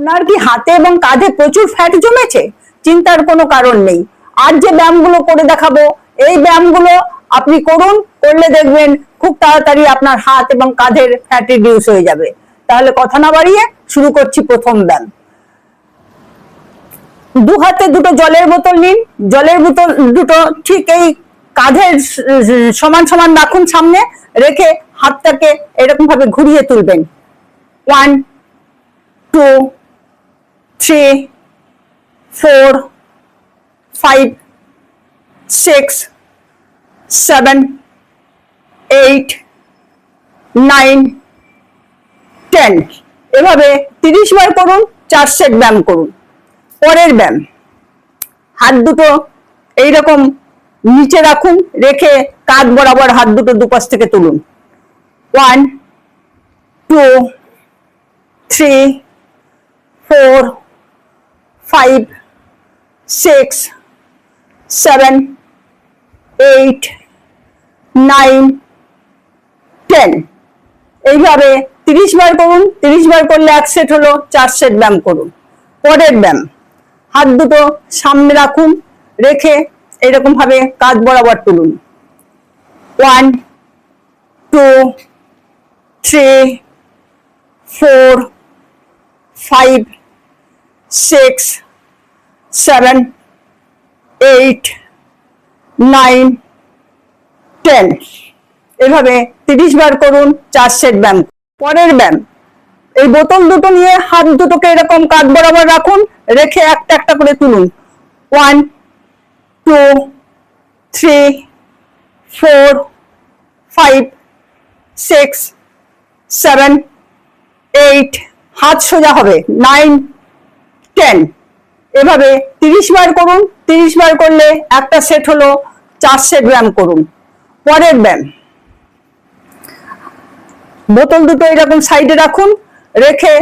আপনার কি হাতে এবং কাঁধে প্রচুর ফ্যাট জমেছে? চিন্তার কোনো কারণ নেই। আর যে ব্যায়ামগুলো করে দেখাবো, এই ব্যায়ামগুলো আপনি করুন, করলে দেখবেন খুব তাড়াতাড়ি আপনার হাত এবং কাঁধের ফ্যাট রিডিউস হয়ে যাবে। তাহলে কথা না বাড়িয়ে শুরু করছি প্রথম ব্যায়াম। দু হাতে দুটো জলের বোতল নিন। জলের বোতল দুটো ঠিক এই কাঁধের সমান সমান রাখুন সামনে, রেখে হাতটাকে এরকম ভাবে ঘুরিয়ে তুলবেন। One two three four five six seven eight nine ten এভাবে তিরিশ বার করুন, চার সেট ব্যায়াম করুন। পরের ব্যায়াম। হাত দুটো এইরকম নিচে রাখুন, রেখে কাঁধ বরাবর হাত দুটো দুপাশ থেকে তুলুন। One two three four five six seven eight nine ten এইভাবে তিরিশ বার করুন, তিরিশ বার করলে এক সেট হলো, চার সেট ব্যায়াম করুন। পরের ব্যায়াম, হাত দুটো সামনে রাখুন, রেখে এরকম ভাবে কাঁধ বরাবর তুলুন। One two three four five six seven eight nine ten এভাবে তিরিশ বার করুন চার সেট ব্যায়াম। পরের ব্যায়াম। এই বোতল দুটো নিয়ে হাত দুটোকে এরকম কাঁধ বরাবর রাখুন, রেখে একটা একটা করে তুলুন। One two three four five six seven eight হাত সোজা হবে। নাইন টেন এভাবে তিরিশ বার করুন, তিরিশ বার করলে একটা সেট হলো চার সেট ব্যায়াম করুন। পরের ব্যায়াম। বোতল দুটো এরকম সাইডে রাখুন, রেখে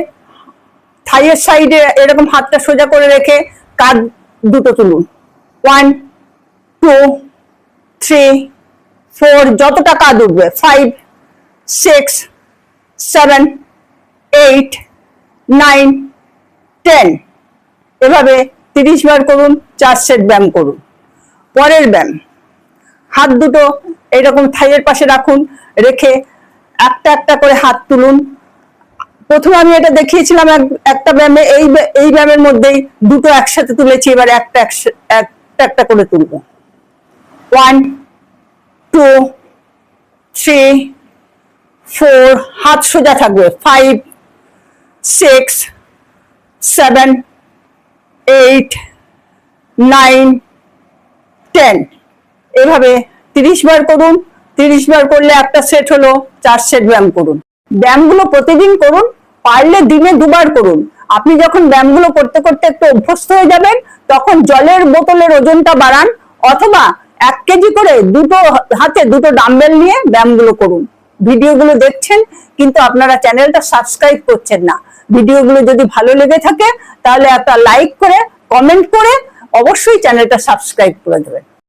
থাইয়ের সাইডে এরকম হাতটা সোজা করে রেখে কাঁধ দুটো তুলুন। ওয়ান টু থ্রি ফোর যতটা কাঁধ উঠবে। Five six seven eight nine ten এভাবে তিরিশ বার করুন, চার সেট ব্যায়াম করুন। পরের ব্যায়াম, হাত দুটো এরকম থাইয়ের পাশে রাখুন, রেখে একটা একটা করে হাত তুলুন। প্রথমে আমি এটা দেখিয়েছিলাম এক- একটা ব্যায়ামে, এই এই ব্যায়ামের মধ্যেই দুটো একসাথে তুলেছি, এবার একটা একটা একটা করে তুলব। ওয়ান, টু, থ্রি, ফোর, হাত সোজা থাকবে, five, six, seven eight nine ten এভাবে তিরিশ বার করুন, তিরিশ বার করলে একটা সেট হলো, চার সেট ব্যায়াম করুন। ব্যায়ামগুলো প্রতিদিন করুন, পারলে দিনে দুবার করুন। আপনি যখন ব্যায়ামগুলো করতে করতে একটু অভ্যস্ত হয়ে যাবেন, তখন জলের বোতলের ওজনটা বাড়ান, অথবা এক কেজি করে দুটো হাতে দুটো ডাম্বেল নিয়ে ব্যায়ামগুলো করুন। ভিডিওগুলো দেখছেন, কিন্তু আপনারা চ্যানেলটা সাবস্ক্রাইব করছেন না। ভিডিওগুলো যদি ভালো লেগে থাকে, তাহলে একটা লাইক করে কমেন্ট করে অবশ্যই চ্যানেলটা সাবস্ক্রাইব করে দেবেন।